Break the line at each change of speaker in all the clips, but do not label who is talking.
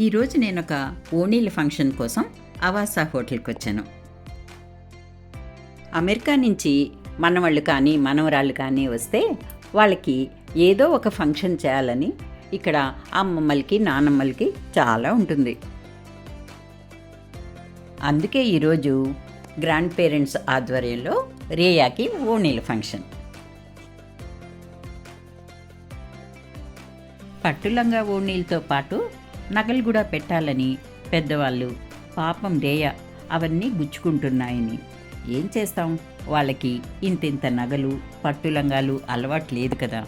ఈరోజు నేను ఒక ఓణీల ఫంక్షన్ కోసం అవాసా హోటల్కి వచ్చాను అమెరికా నుంచి మనవాళ్ళు కానీ మనవరాళ్ళు కానీ వస్తే వాళ్ళకి ఏదో ఒక ఫంక్షన్ చేయాలని ఇక్కడ అమ్మమ్మలకి నానమ్మలకి చాలా ఉంటుంది. అందుకే ఈరోజు గ్రాండ్ పేరెంట్స్ ఆధ్వర్యంలో రేయాకి ఓణీల ఫంక్షన్. పట్టులంగా ఓణీలతో పాటు నగలు కూడా పెట్టాలని పెద్దవాళ్ళు పాపం రేయ అవన్నీ గుచ్చుకుంటున్నాయని. ఏం చేస్తాం? వాళ్ళకి ఇంతింత నగలు పట్టులంగాలు అలవాటు లేదు కదా.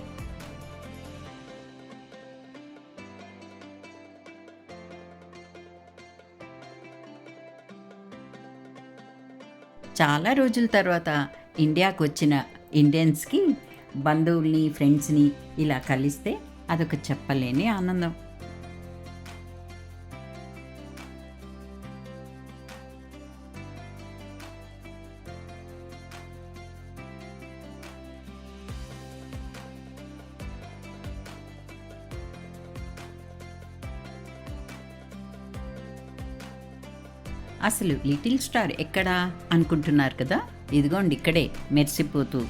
చాలా రోజుల తర్వాత ఇండియాకు వచ్చిన ఇండియన్స్కి బంధువుల్ని ఫ్రెండ్స్ని ఇలా కలిస్తే అదొక చెప్పలేని ఆనందం. అసలు లిటిల్ స్టార్ ఎక్కడా అనుకుంటున్నారు కదా? ఇదిగోండి ఇక్కడే మెరిసిపోతూ.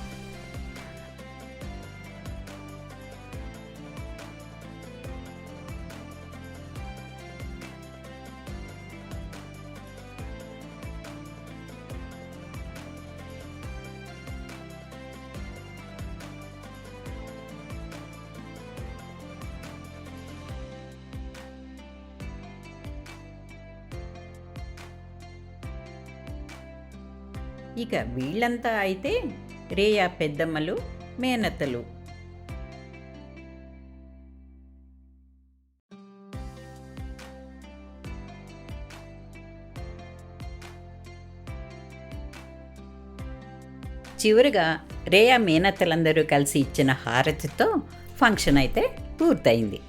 ఇక వీళ్ళంతా అయితే రేయా పెద్దమ్మలు మేనత్తలు. చివరిగా రేయా మేనత్తలందరూ కలిసి ఇచ్చిన హారతితో ఫంక్షన్ అయితే పూర్తయింది.